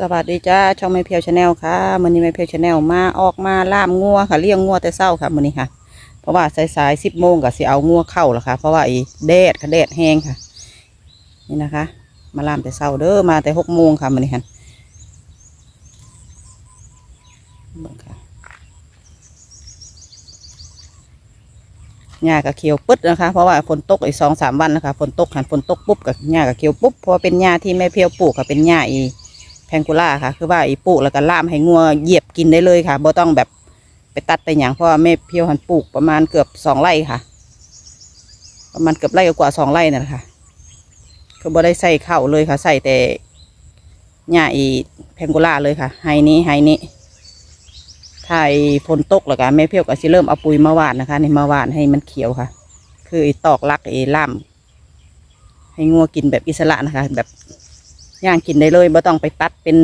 สวัสดีจ้าช่องไม่เพียวชาแนลค่ะมื้อนี้ไม่เพียวชาแนลมาออกมาล่ามงัวค่ะเลี้ยงงัวแต่เศร้าค่ะมื้อนี้ค่ะ เพราะว่าสายๆสิบโมงก็สิเอางัวเข้าแล้วค่ะ เพราะว่าอีแดดค่ะแดดแห้งค่ะ นี่นะคะ มาล่ามแต่เศร้าเด้อมาแต่หกโมงค่ะมื้อนี้ค่ะเบิ่งค่ะหญ้าก็เขียวปึ๊ดนะคะ เพราะว่าฝนตกอีกสองสามวันนะคะฝนตกหันฝนตกปุ๊บกับหญ้าก็เขียวปุ๊บเพราะว่าเป็นหญ้าที่แม่เพียวปลูกค่ะเป็นหญ้าอี แพงกูล่าค่ะ คือว่าอีปลูกแล้วก็ล่ามให้งัวเหยียบกินได้เลยค่ะบ่ต้องแบบไปตัดไปอย่างเพราะว่าแม่เพียวหันปลูกประมาณเกือบสองไร่ค่ะ ประมาณเกือบไร่กว่าสองไร่นั่นแหละค่ะก็บ่ได้ใส่ข้าวเลยค่ะใส่แต่หญ้าอีแพงกูล่าเลยค่ะไฮนี้ไฮนี้ถ้าไอ้ฝนตกแล้วก็แม่เพียวก็สิเริ่มเอาปุ๋ยมาหว่านนะคะนี่มาหว่านให้มันเขียวค่ะ คือไอ้ตอกลักไอ้ล่ามให้งัวกินแบบอิสระนะคะ แบบ ย่างกินได้เลยบ่ต้องไปตัดเป็น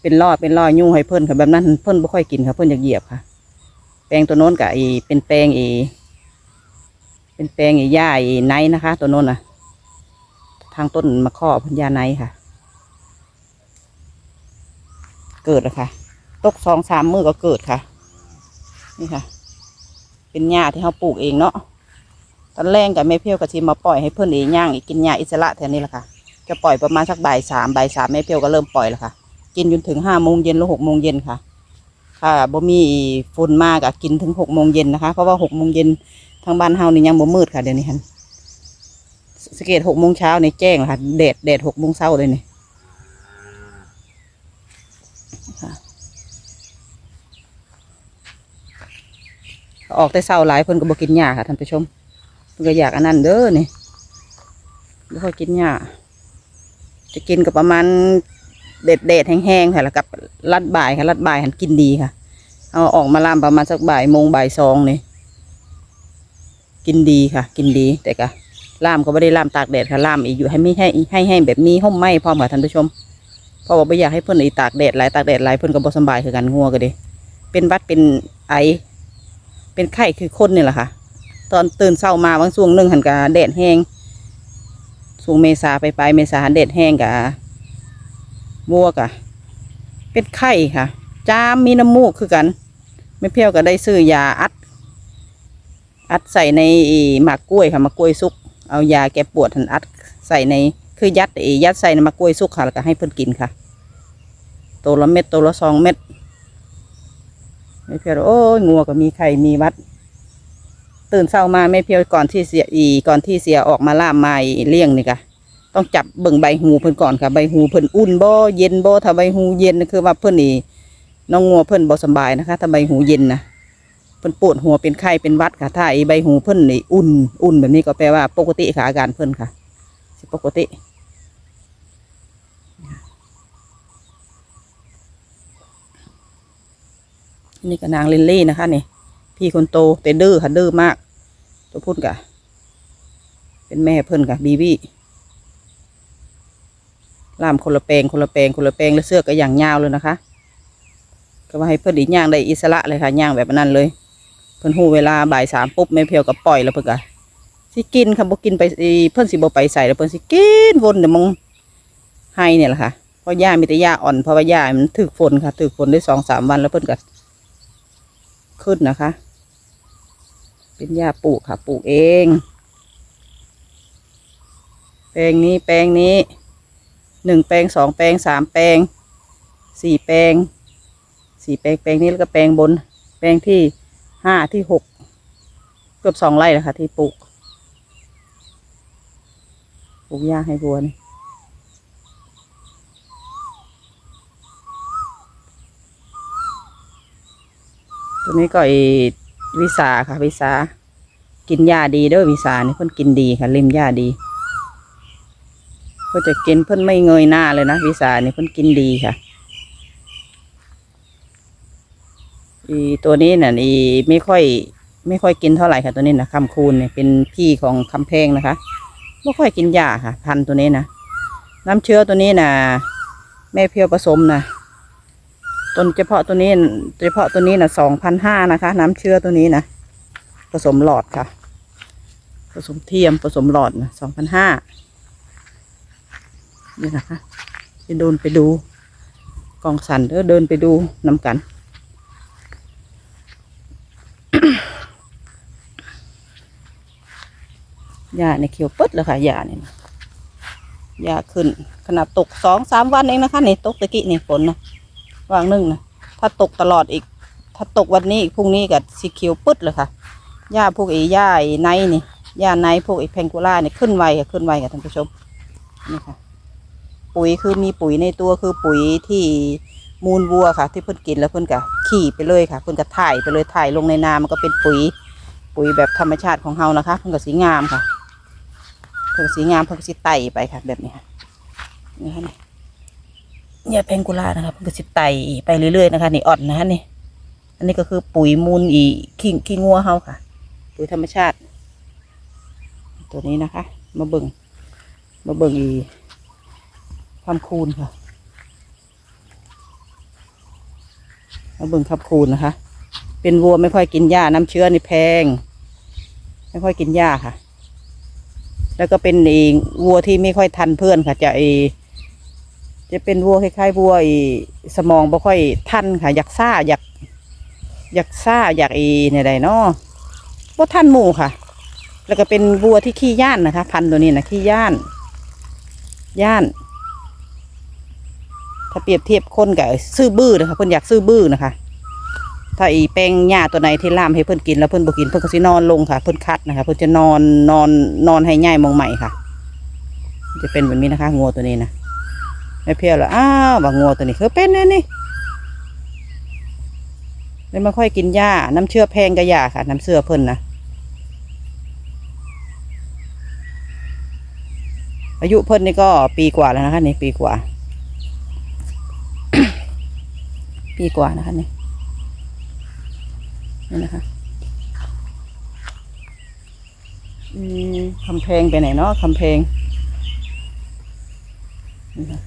เป็นล่อเป็นล่อยุ่ให้เพิ่นค่ะแบบนั้นเพิ่นบ่ค่อยกินค่ะเพิ่นอยากเหยียบค่ะ แปลงตัวโน้นกับอีเป็นแปลงอีเป็นแปลงอีหญ้าอีไนนะคะ ตัวโน้นน่ะทางต้นมะข้อพันยาไนค่ะ เกิดแล้วค่ะ ตกสองสามมือก็เกิดค่ะ นี่ค่ะ เป็นหญ้าที่เขาปลูกเองเนาะตอนแรกกับแม่เพียวกับทีมาปล่อยให้เพื่อนเองย่างอีกกินหญ้าอิสระแทนนี้แหละค่ะ จะปล่อยประมาณสักบ่ายสามบ่ายสามแม่เพียวก็เริ่มปล่อยแล้วค่ะ กินจนถึงห้าโมงเย็นหรือหกโมงเย็นค่ะ ค่ะบ่มีฝุ่นมากอะกินถึงหกโมงเย็นนะคะเพราะว่าหกโมงเย็นทางบ้านเฮานี่ยังบ่มืดค่ะเดี๋ยวนี้ค่ะสเกตหกโมงเช้าในแจ้งค่ะแดดแดดหกโมงเช้าเลยนี่ออกแต่เช้าหลายเพิ่นก็บ่กินหญ้าค่ะท่านผู้ชมเพิ่นก็อยากอันนั้นเด้อนี่บ่ค่อยกินหญ้า จะกินกับประมาณเด็ดเด็ดแห้งๆค่ะแล้วกับรัดบ่ายค่ะรัดบ่ายหันกินดีค่ะ เอาออกมาล่ามประมาณสักบ่ายโมงบ่ายสองนี่กินดีค่ะ กินดีแต่ก็ล่ามก็ไม่ได้ล่ามตากแดดค่ะล่ามอีกอยู่ให้ไม่ให้ให้ให้แบบมีห่มไหมพร้อมค่ะท่านผู้ชมพราะว่าไม่อยากให้เพื่อนอีตากแดดหลายตากแดดหลายเพื่อนก็บ่สบายคือกันงัวก็ดีเป็นวัดเป็นไอ เป็นไข้คือคนนี่แหละค่ะ ตอนตื่นเช้ามาบางช่วงหนึ่งหันกะแดดแห้ง สูงเมษาไปปลายเมษาเด็ดแห้งกะบัวกะเป็นไข้ค่ะ จามมีน้ำมูกคือกัน ไม่เพี้ยวก็ได้ซื้อยาอัด อัดใส่ในหมากกล้วยค่ะหมากกล้วยสุก เอายาแก้ปวดหันอัดใส่ในคือยัดอ้ยัดใส่ในมากล้วยสุกค่ะแล้วก็ให้เพิ่อนกินค่ะ โตละเม็ดโตละสองเม็ดไม่เพี้ยวโอ้ยงัวก็มีไข้มีวัด ตื่นเช้ามาไม่เพียวก่อนที่เสียอีก่อนที่เสียออกมาล่ามมาอีเลี้ยงนี่ค่ะต้องจับเบิ่งใบหูเพิ่นก่อนค่ะใบหูเพิ่นอุ่นบ่เย็นบ่ถ้าใบหูเย็นคือว่าเพิ่นนี่น้องงัวเพิ่นบ่สบายนะคะถ้าใบหูเย็นนะเพิ่นปวดหัวเป็นไข้เป็นวัดค่ะถ้าไอ้ใบหูเพิ่นนี่อุ่นอุ่นแบบนี้ก็แปลว่าปกติค่ะอาการเพิ่นค่ะสิปกตินี่ก็นางลินลี่นะคะนี่ พี่คนโตแต่ดื้อค่ะดื้อมาก ตัวพุ่นกะ เป็นแม่เพิ่อนกะบีบี้ล่ามคนละแปลงคนละแปลงคนละแปลงแล้วเสื้อก็อย่างยาวเลยนะคะ ก็ว่าให้เพิ่อนอีกย่างได้อิสระเลยค่ะย่างแบบนั้นเลย เพิ่อนหูเวลาบ่ายสามปุ๊บแม่เพียวกับปล่อยแล้วเพิ่อนกะสิกินค่ะบ่กินไปเพิ่อนสิบ่ไปใส่แล้วเพิ่อนสิกินวนเดี๋ยวมองให้เนี่ยแหละค่ะเพราะหญ้ามีแต่หญ้าอ่อนเพราะว่าหญ้ามันถึกฝนค่ะถึกฝนได้สองสามวันแล้วเพิ่อนก็ขึ้นนะคะ เป็นหญ้าปลูกค่ะปลูกเอง แปลงนี้แปลงนี้หนึ่งแปลงสองแปลงสามแปลงสี่แปลงสี่แปลงแปลงนี้แล้วก็แปลงบน แปลงที่ห้าที่หกเกือบสองไร่แล้วค่ะ ที่ปลูกปลูกหญ้าให้บัวนี่ตัวนี้ก็ไอ วิสาค่ะวิสากินยาดีเด้อวิสานี่เพิ่นกินดีค่ะเล่มยาดีเพิ่นจะกินเพิ่นไม่เงยหน้าเลยนะวิสานี่เพิ่นกินดีค่ะ อีตัวนี้น่ะอีไม่ค่อย ไม่ค่อยกินเท่าไหร่ค่ะตัวนี้นะคำคูณเนี่ยเป็นพี่ของคำแพงนะคะไม่ค่อยกินยาค่ะ พันตัวนี้นะน้ำเชื้อตัวนี้นะแม่เพียวผสมนะ ต้นเฉพาะตัวนี้เฉพาะตัวนี้นะสองพันห้านะคะ น้ำเชื้อตัวนี้นะผสมหลอดค่ะ ผสมเทียมผสมหลอดนะสองพันห้านี่นะคะไปดูไปดูกองสันเด้อเดินไปดูน้ำกันหญ้าในเขียวปึ๊ดเลยค่ะหญ้าเนี่ยหญ้าขึ้นขนาดตกสองสามวันเองนะคะนี่ตกตะกี้นี่ฝนนะ วางหนึ่งนะถ้าตกตลอดอีก ถ้าตกวันนี้อีกพรุ่งนี้ก็สีเขียวปึ๊ดเลยค่ะหญ้าพวกไอ้หญ้าไอ้ไนนี่หญ้าไนพวกไอ้แพงกูล่าเนี่ยขึ้นไวค่ะขึ้นไวค่ะท่านผู้ชมนี่ค่ะ ปุ๋ยคือมีปุ๋ยในตัวคือปุ๋ยที่มูลวัวค่ะ ที่เพิ่นกินแล้วเพิ่นก็ขี่ไปเลยค่ะ เพิ่นก็ถ่ายไปเลยถ่ายลงในนามันก็เป็นปุ๋ย ปุ๋ยแบบธรรมชาติของเฮานะคะ เพิ่นก็สีงามค่ะ เพิ่นก็สีงามเพิ่นก็สิไต่ไปค่ะ แบบนี้ค่ะนี่ค่ะ เนี่ยแพงกุลานะคะเพิ่นก็สิไต่ไปเรื่อยๆนะคะนี่อ่อนนะคะนี่ อันนี้ก็คือปุ๋ยมูลอีขี้ขี้งัวเฮาค่ะ ปุ๋ยธรรมชาติ ตัวนี้นะคะ มาเบิ่งมาเบิ่งอีความคูณค่ะ มาเบิ่งคับคูณนะคะ เป็นวัวไม่ค่อยกินหญ้าน้ำเชื้อนี่แพง ไม่ค่อยกินหญ้าค่ะ แล้วก็เป็นเองวัวที่ไม่ค่อยทันเพื่อนค่ะ จะเอ จะเป็นวัวคล้ายๆวัวไอสมองบ่ค่อยทันค่ะ อยากซ่าอยากอยากซ่าอยากเอเนี่ยใดเนาะบ่ทันหมู่ค่ะ แล้วก็เป็นวัวที่ขี้ย่านนะคะ พันตัวนี้นะขี้ย่าน ย่าน ถ้าเปรียบเทียบคนกับซื้อบื้อนะคะเพิ่นอยากซื้อบื้อนะคะ ถ้าอีแป้งหญ้าตัวไหนที่ล่ามให้เพิ่นกินแล้วเพิ่นบ่กินเพิ่นก็สินอนลงค่ะ เพิ่นคัดนะคะ เพิ่นจะนอนนอนนอนให้ง่ายมองใหม่ค่ะ จะเป็นแบบนี้นะคะงัวตัวนี้นะ ไม่เพี้ยวแล้วอ้าวว่างัวตัวนี้คือเป็นแน่นี่เลยไม่ค่อยกินหญ้า น้ำเชื่อแพงกับหญ้าค่ะ น้ำเชื่อเพิ่นนะอายุเพิ่นนี่ก็ปีกว่าแล้วนะคะนี่ปีกว่า ปีกว่านะคะนี่นี่นะคะคำเพลงไปไหนเนาะคำเพลงนี่ค่ะ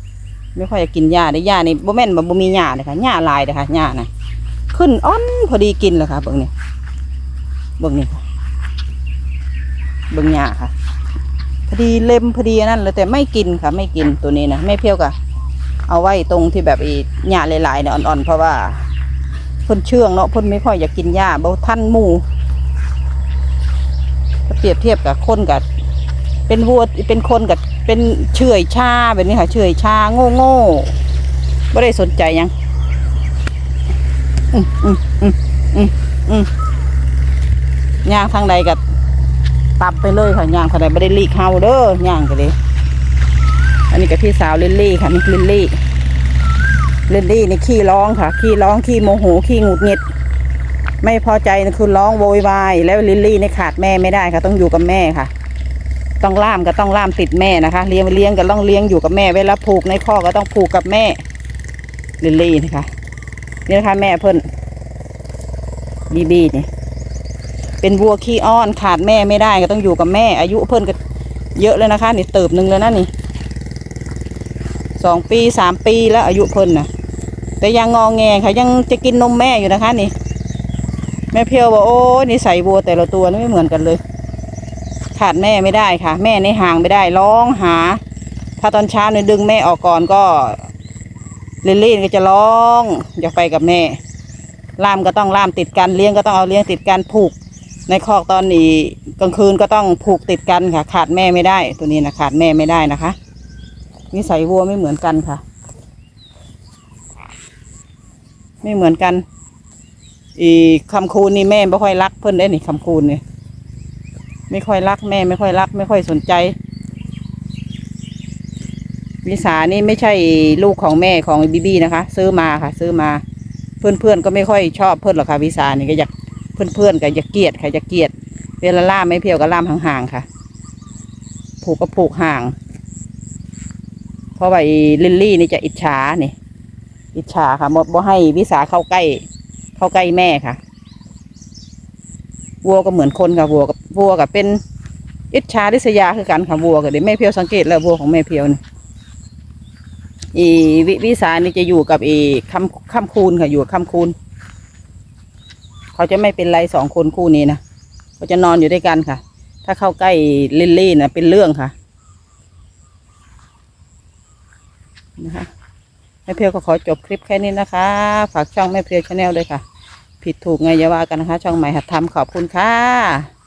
ไม่ค่อยจะกินหญ้าได้หญ้านี่บ่แม่นบ่บ่มีหญ้าเลยค่ะหญ้าลายเลยค่ะหญ้านะขึ้นอ้อนพอดีกินเลยค่ะเบิ่งนี่เบิ่งนี่ค่ะเบิ่งหญ้าค่ะ พอดีเล็มพอดีนั่นเลยแต่ไม่กินค่ะ ไม่กินตัวนี้นะไม่เพี้ยวกะเอาไว้ตรงที่แบบอีหญ้าหลายๆเนี่ยอ่อนๆเพราะว่าพ่นเชื่องเนาะพ่นไม่ค่อยอยากกินหญ้าเบาท่านหมูเปรียบเทียบกับคนกับเป็นวัวเป็นคนกับ เป็นเฉอยชาแบบนี้ค่ะ เฉอยชาโง่โง่ไม่ได้สนใจยังอืมอืมอืมอืมอืมย่างทางใดกับตับไปเลยค่ะย่างทางใดไม่ได้ลีกเฮาเด้อย่างกันเลยอันนี้กับพี่สาวลิลลี่ค่ะนี่ลิลลี่ลิลลี่นี่ขี้ร้องค่ะ ขี้ร้องขี้โมโหขี้หงุดหงิด ไม่พอใจนะคือร้องโวยวายแล้วลิลลี่นี่ขาดแม่ไม่ได้ค่ะ ต้องอยู่กับแม่ค่ะ ต้องล่ามก็ต้องล่ามติดแม่นะคะเลี้ยงเลี้ยงก็ต้องเลี้ยงอยู่กับแม่เวลาผูกในข้อก็ต้องผูกกับแม่ลิลลี่นะคะนี่นะคะแม่เพิ่นบีบีนี่เป็นวัวขี้อ้อนขาดแม่ไม่ได้ก็ต้องอยู่กับแม่ อายุเพิ่นก็เยอะเลยนะคะนี่เติบหนึ่งเลยนะนี่สองปีสามปีแล้วอายุเพิ่นนะแต่ยังงอแงค่ะยังจะกินนมแม่อยู่นะคะนี่ แม่เพียวบอกโอ้ยนิสัยวัวแต่ละตัวไม่เหมือนกันเลย ขาดแม่ไม่ได้ค่ะ แม่ในห่างไม่ได้ร้องหา ถ้าตอนเช้าเนี่ยดึงแม่ออกก่อนก็ลิลลี่ก็จะร้องอยากไปกับแม่ ล่ามก็ต้องล่ามติดกันเลี้ยงก็ต้องเอาเลี้ยงติดกันผูก ในคอกตอนนี้กลางคืนก็ต้องผูกติดกันค่ะ ขาดแม่ไม่ได้ ตัวนี้นะขาดแม่ไม่ได้นะคะนิสัยวัวไม่เหมือนกันค่ะ ไม่เหมือนกัน อีคำคูณนี่แม่ไม่ค่อยรักเพิ่อนได้นี่คำคูณเนี่ย ไม่ค่อยรักแม่ไม่ค่อยรัก ไม่ค่อยสนใจ วิสานี่ไม่ใช่ลูกของแม่ของบีบีนะคะ ซื้อมาค่ะ ซื้อมาเพื่อนเพื่อนๆก็ไม่ค่อยชอบเพื่อนหรอกค่ะวิสานี่ก็อยากเพื่อนเพื่อนๆก็อยากเกลียดค่ะอยากเกลียด เวลาล่ามไม่เพียวก็ล่ามห่างๆค่ะ ผูกก็ผูกห่าง เพราะว่าลิลลี่นี่จะอิจฉานี่อิจฉาค่ะหมดบ่ให้วิสาเข้าใกล้ เข้าใกล้แม่ค่ะวัวก็เหมือนคนค่ะวัวกับ วัวกับเป็นอิจฉาริษยาคือกันค่ะวัวกับเดี๋ยวแม่เพียวสังเกตแล้ววัวของแม่เพียวนี่อีวิวิสานี่จะอยู่กับอีคำคำคูณค่ะอยู่กับคำคูณเขาจะไม่เป็นไรสองคนคู่นี้นะเขาจะนอนอยู่ด้วยกันค่ะ ถ้าเข้าใกล้ลิลลี่นะเป็นเรื่องค่ะนะคะแม่เพียวก็ขอจบคลิปแค่นี้นะคะ ฝากช่องแม่เพียวชาแนลด้วยค่ะ ผิดถูกไงอย่าว่ากันนะคะ ช่องใหม่หัดทำขอบคุณค่ะ